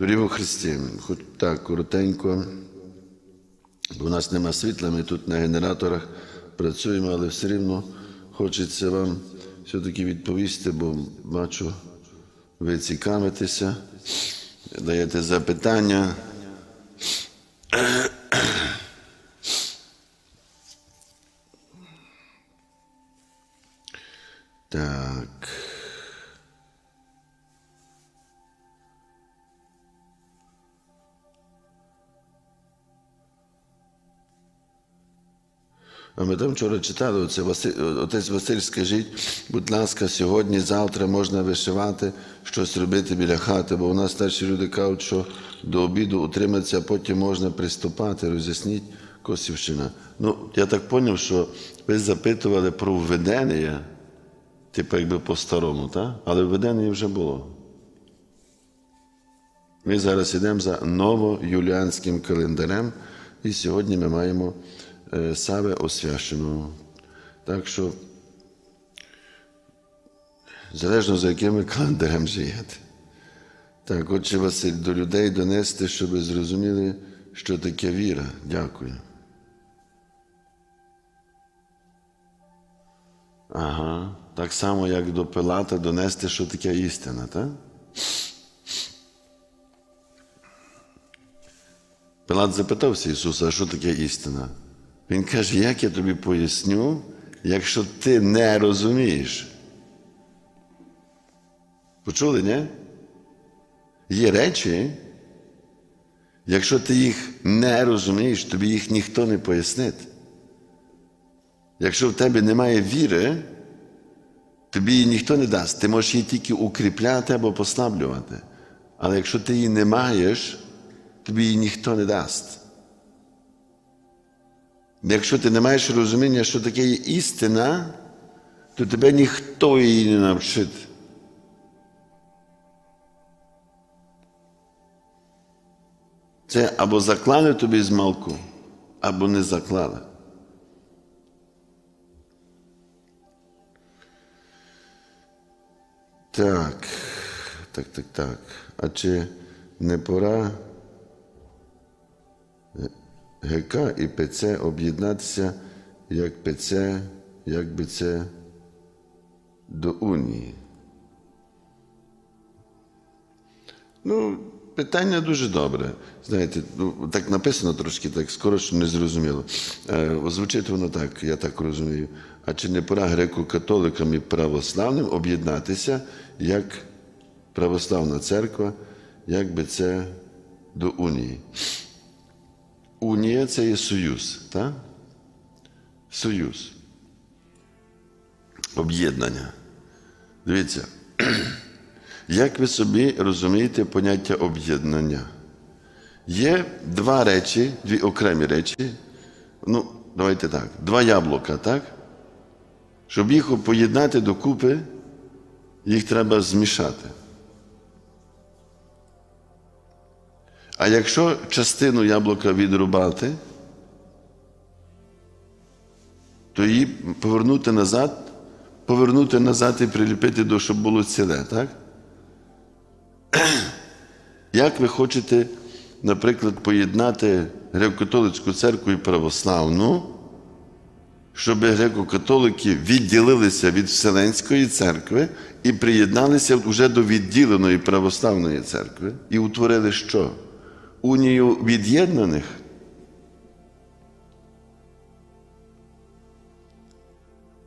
Доріво Христі, хоч так коротенько, бо в нас нема світла, ми тут на генераторах працюємо, але все рівно хочеться вам все-таки відповісти, бо бачу, ви цікавитеся, даєте запитання. Так. А ми там вчора читали, оце Василь, отець Василь, скажіть, будь ласка, сьогодні, завтра можна вишивати, щось робити біля хати, бо у нас старші люди кажуть, що до обіду утриматися, а потім можна приступати, роз'ясніть Косівщина. Ну, я так зрозумів, що ви запитували про введення, типу якби по-старому, так? але введення вже було. Ми зараз йдемо за новоюліанським календарем, і сьогодні ми маємо е, Саве освященого. Так що, залежно за яким календарем живете. Так, отче Василь, до людей донести, щоб зрозуміли, що таке віра. Дякую. Ага. Так само, як до Пилата донести, що таке істина, так? Пилат запитався Ісуса, а що таке істина? Він каже, як я тобі поясню, якщо ти не розумієш? Почули, ні? Є речі, якщо ти їх не розумієш, тобі їх ніхто не пояснить. Якщо в тебе немає віри, тобі її ніхто не дасть. Ти можеш її тільки укріпляти або послаблювати. Але якщо ти її не маєш, тобі її ніхто не дасть. Якщо ти не маєш розуміння, що таке є істина, то тебе ніхто її не навчить. Це або заклали тобі з малку, або не заклали. Так, так, так, так. А чи не пора ГК і ПЦ об'єднатися як ПЦ, як би це до Унії? Ну, питання дуже добре. Знаєте, ну, так написано трошки, так скоро не зрозуміло. Е, звучить воно так, я так розумію. А чи не пора греко-католикам і православним об'єднатися як православна церква, як би це до Унії? Унія це є союз, так? Союз. Об'єднання. Дивіться, як ви собі розумієте поняття об'єднання? Є два речі, дві окремі речі. Ну, давайте так, два яблука, так? Щоб їх поєднати докупи, їх треба змішати. А якщо частину яблука відрубати, то її повернути назад, повернути назад і приліпити до, щоб було ціле, так? Як ви хочете, наприклад, поєднати греко-католицьку церкву і православну, щоб греко-католики відділилися від Вселенської церкви і приєдналися вже до відділеної православної церкви і утворили що? Унію від'єднаних?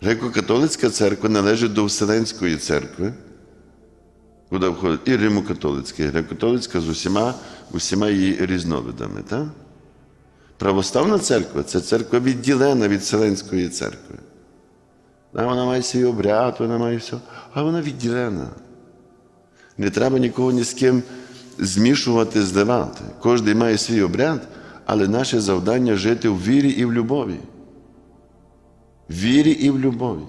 Греко-католицька церква належить до Вселенської церкви, куди входить і Римо-католицька, і греко-католицька з усіма, усіма її різновидами. Так? Православна церква це церква відділена від Вселенської церкви. А Вона має свій обряд, вона має все, а вона відділена. Не треба нікого ні з ким змішувати, зливати. Кожен має свій обряд, але наше завдання жити в вірі і в любові. В вірі і в любові.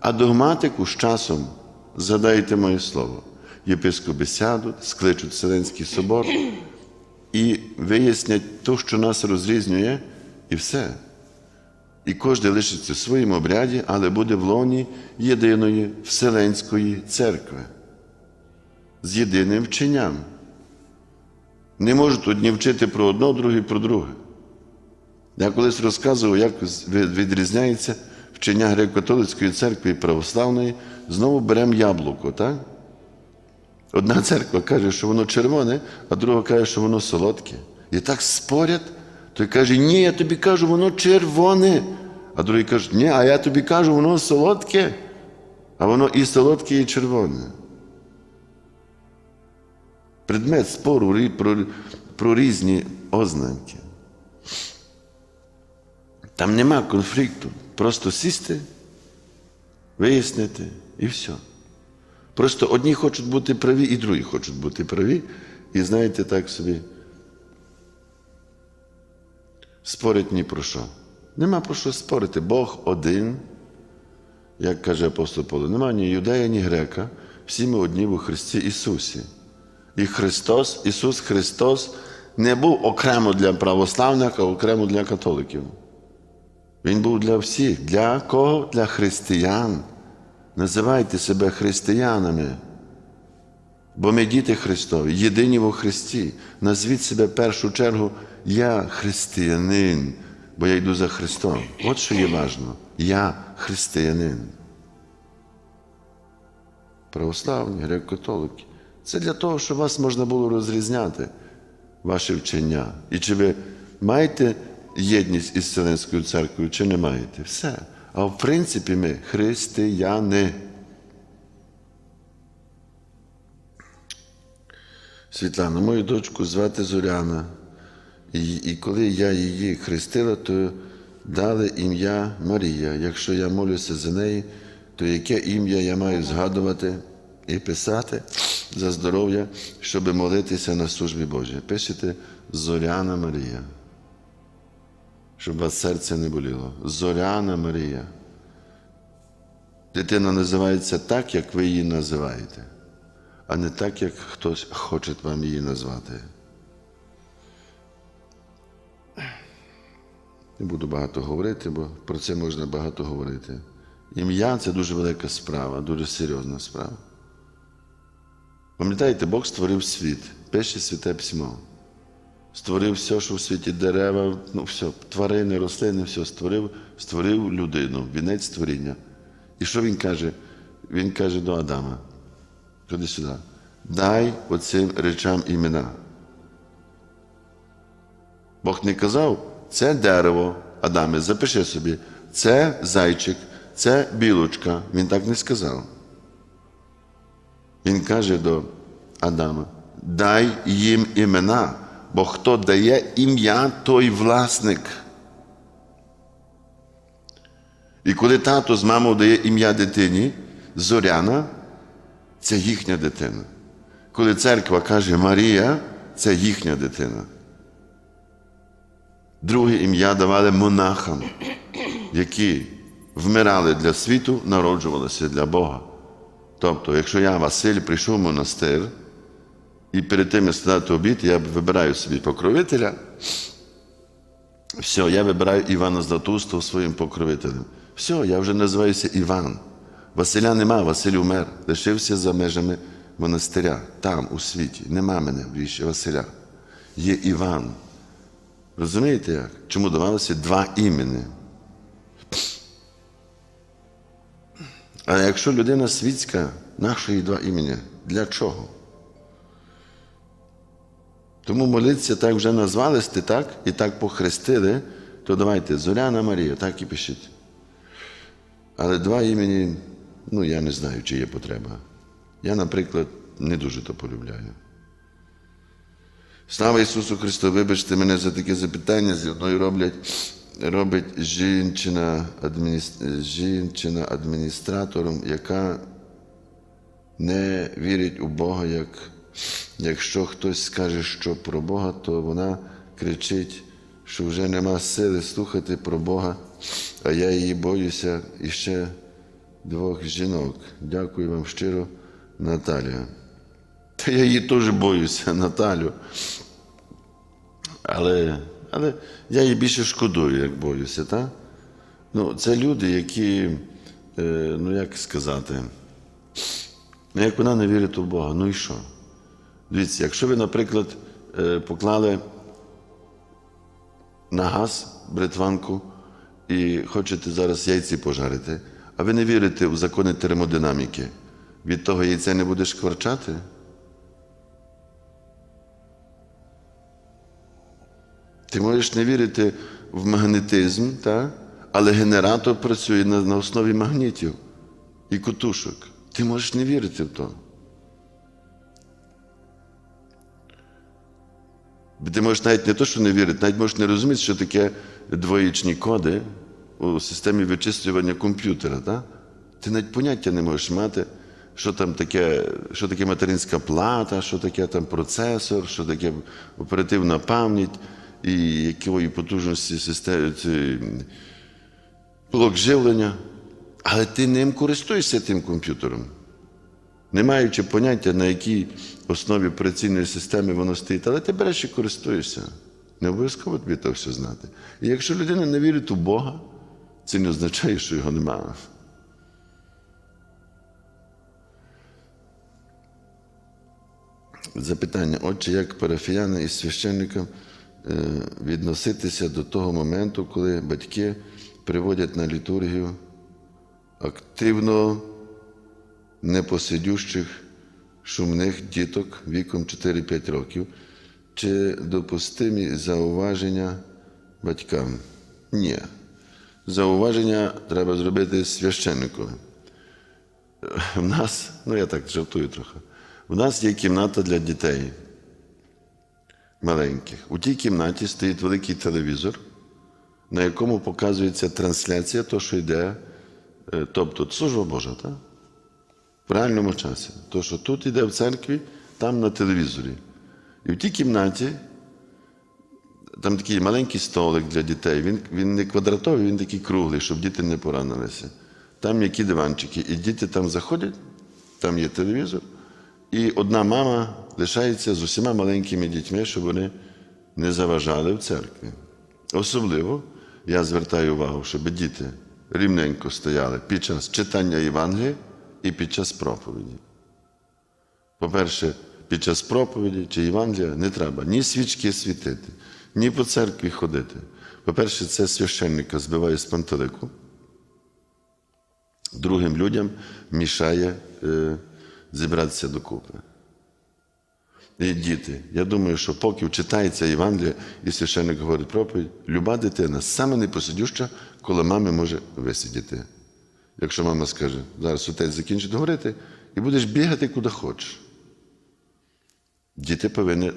А догматику з часом, згадайте моє слово, єпископи сядуть, скличуть Вселенський собор і вияснять те, що нас розрізнює, і все. І кожен лишиться в своєму обряді, але буде в лоні єдиної Вселенської церкви з єдиним вченням. Не можуть одні вчити про одно, другі про друге. Я колись розказував, як відрізняється вчення греко-католицької церкви і православної. Знову беремо яблуко, так? Одна церква каже, що воно червоне, а друга каже, що воно солодке. І так спорять. Той каже, ні, я тобі кажу, воно червоне. А другий каже, ні, а я тобі кажу, воно солодке. А воно і солодке, і червоне. Предмет спору про, про різні ознаки. Там нема конфлікту. Просто сісти, вияснити і все. Просто одні хочуть бути праві, і другі хочуть бути праві. І знаєте, так собі спорять ні про що. Нема про що спорити. Бог один, як каже апостол Павло, нема ні юдея, ні грека. Всі ми одні у Христі Ісусі. І Христос, Ісус Христос не був окремо для православних, а окремо для католиків. Він був для всіх. Для кого? Для християн. Називайте себе християнами. Бо ми діти Христові, єдині во Христі. Назвіть себе в першу чергу Я християнин, бо я йду за Христом. От що є важливо. Я християнин. Православні, греко-католики. Це для того, щоб вас можна було розрізняти, ваше вчення. І чи ви маєте єдність із Вселенською церквою, чи не маєте? Все. А в принципі ми християни. Світлана, мою дочку звати Зоряна. І, і коли я її хрестила, то дали ім'я Марія. Якщо я молюся за неї, то яке ім'я я маю згадувати і писати за здоров'я, щоб молитися на службі Божій? Пишете Зоряна Марія. Щоб вас серце не боліло. Зоряна Марія. Дитина називається так, як ви її називаєте, а не так, як хтось хоче вам її назвати. Не буду багато говорити, бо про це можна багато говорити. Ім'я це дуже велика справа, дуже серйозна справа. Пам'ятаєте, Бог створив світ, пише святе письмо. Створив все, що в світі дерева, ну все, тварини, рослини, все створив, створив людину, вінець створіння. І що він каже? Він каже до Адама: ходи сюди, дай оцим речам імена. Бог не казав, це дерево, Адаме, запиши собі, це зайчик, це білочка. Він так не сказав. Він каже до Адама: дай їм імена, бо хто дає ім'я, той власник. І коли тато з мамою дає ім'я дитині, Зоряна, це їхня дитина. Коли церква каже Марія, це їхня дитина. Друге ім'я давали монахам, які вмирали для світу, народжувалися для Бога. Тобто, якщо я, Василь, прийшов в монастир, і перед тим, як складати обід, я вибираю собі покровителя, все, я вибираю Івана Златустого своїм покровителем. Все, я вже називаюся Іван. Василя нема, Василь умер, лишився за межами монастиря, там, у світі. Нема мене більше Василя. Є Іван. Розумієте як? Чому давалося два імені? А якщо людина світська, нащо їй два імені? Для чого? Тому молитися так вже назвались ти так і так похрестили, то давайте Зоряна Марія, так і пишіть. Але два імені, ну я не знаю, чи є потреба. Я, наприклад, не дуже то полюбляю. Слава Ісусу Христу, вибачте мене за таке запитання, зі мною роблять, робить жінчина, жінчина адміністратором, яка не вірить у Бога, як якщо хтось скаже, що про Бога, то вона кричить, що вже нема сили слухати про Бога, а я її боюся і ще двох жінок. Дякую вам щиро, Наталія. Та я її теж боюся, Наталю. Але, але я її більше шкодую, як боюся, так? Ну, це люди, які, е, ну як сказати, ну, як вона не вірить у Бога, ну і що? Дивіться, якщо ви, наприклад, е, поклали на газ бритванку і хочете зараз яйці пожарити, а ви не вірите в закони термодинаміки. Від того яйця не будеш кварчати? Ти можеш не вірити в магнетизм, та? але генератор працює на, на основі магнітів і кутушок. Ти можеш не вірити в то. Ти можеш навіть не то, що не вірити, навіть можеш не розуміти, що таке двоїчні коди у системі вичислювання комп'ютера. Та? Ти навіть поняття не можеш мати, що там таке, що таке материнська плата, що таке там процесор, що таке оперативна пам'ять і якої потужності системи блок живлення. Але ти ним користуєшся тим комп'ютером не маючи поняття, на якій основі операційної системи воно стоїть, але ти береш і користуєшся. Не обов'язково тобі то все знати. І якщо людина не вірить у Бога, це не означає, що його немає. Запитання, отже, як парафіяни із священником е, відноситися до того моменту, коли батьки приводять на літургію активно непосидющих шумних діток віком 4-5 років, чи допустимі зауваження батькам? Ні. Зауваження треба зробити священникові. В нас, ну я так жартую трохи, в нас є кімната для дітей маленьких. У тій кімнаті стоїть великий телевізор, на якому показується трансляція того, що йде, е, тобто служба Божа, так? в реальному часі. То, що тут йде в церкві, там на телевізорі. І в тій кімнаті там такий маленький столик для дітей. Він, він не квадратовий, він такий круглий, щоб діти не поранилися. Там які диванчики. І діти там заходять, там є телевізор, і одна мама лишається з усіма маленькими дітьми, щоб вони не заважали в церкві. Особливо я звертаю увагу, щоб діти рівненько стояли під час читання Євангелія і під час проповіді. По-перше, під час проповіді чи Євангелія не треба ні свічки світити, ні по церкві ходити. По-перше, це священника збиває з пантелику. Другим людям мішає е, зібратися докупи. І діти, я думаю, що поки читається Євангелія і священник говорить проповідь, люба дитина саме непосидюща, коли мами може висидіти. Якщо мама скаже, зараз отець закінчить говорити, і будеш бігати куди хочеш. Діти повинні.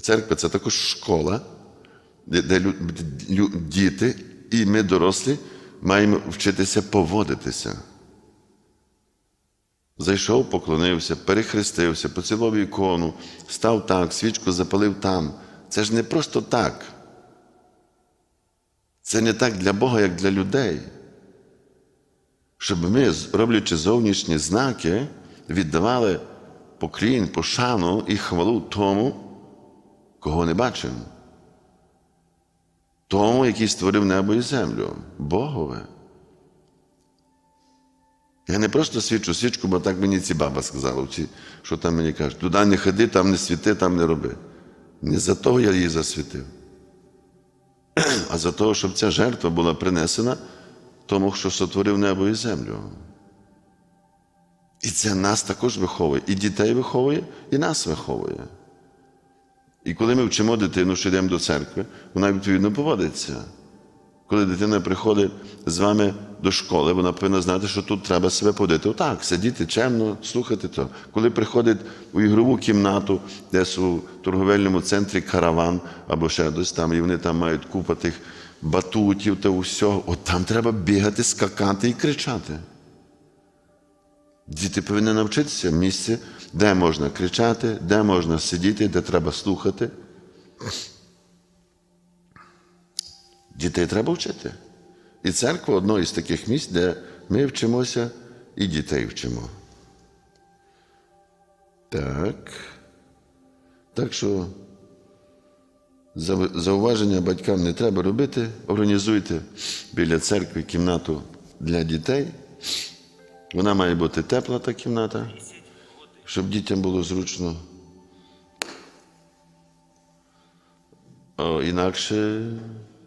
Церква це також школа, де, де лю, діти і ми, дорослі, маємо вчитися поводитися. Зайшов, поклонився, перехрестився, поцілував ікону, став так, свічку запалив там. Це ж не просто так. Це не так для Бога, як для людей. Щоб ми, роблячи зовнішні знаки, віддавали поклін, пошану і хвалу тому, кого не бачимо. Тому, який створив небо і землю, Богове. Я не просто свічу свічку, бо так мені ці баба сказала, ці, що там мені кажуть, туди не ходи, там не світи, там не роби. Не за того я її засвітив, а за того, щоб ця жертва була принесена тому, що сотворив небо і землю. І це нас також виховує, і дітей виховує, і нас виховує. І коли ми вчимо дитину, що йдемо до церкви, вона відповідно поводиться. Коли дитина приходить з вами до школи, вона повинна знати, що тут треба себе поводити. Отак, сидіти чемно, слухати то. Коли приходить у ігрову кімнату, десь у торговельному центрі караван або ще десь там, і вони там мають купа тих батутів та усього, от там треба бігати, скакати і кричати. Діти повинні навчитися місце, де можна кричати, де можна сидіти, де треба слухати. Дітей треба вчити. І церква одно із таких місць, де ми вчимося і дітей вчимо. Так. Так що зауваження батькам не треба робити. Організуйте біля церкви кімнату для дітей. Вона має бути тепла, та кімната, щоб дітям було зручно. О, інакше,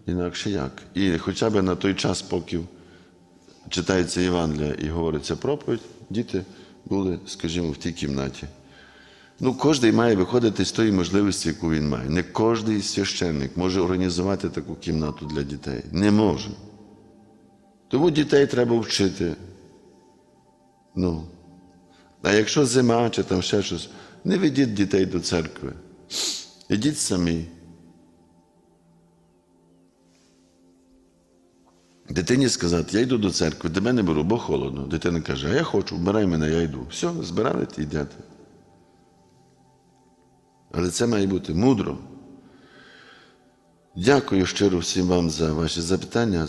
інакше як? І хоча б на той час, поки читається Євангелія і говориться проповідь, діти були, скажімо, в тій кімнаті. Ну, кожен має виходити з тої можливості, яку він має. Не кожен священник може організувати таку кімнату для дітей. Не може. Тому дітей треба вчити. Ну. А якщо зима чи там ще щось, не ведіть дітей до церкви. Ідіть самі. Дитині сказати, я йду до церкви, тебе мене беру, бо холодно. Дитина каже, а я хочу, вбирай мене, я йду. Все, збирали і йдете. Але це має бути мудро. Дякую щиро всім вам за ваші запитання.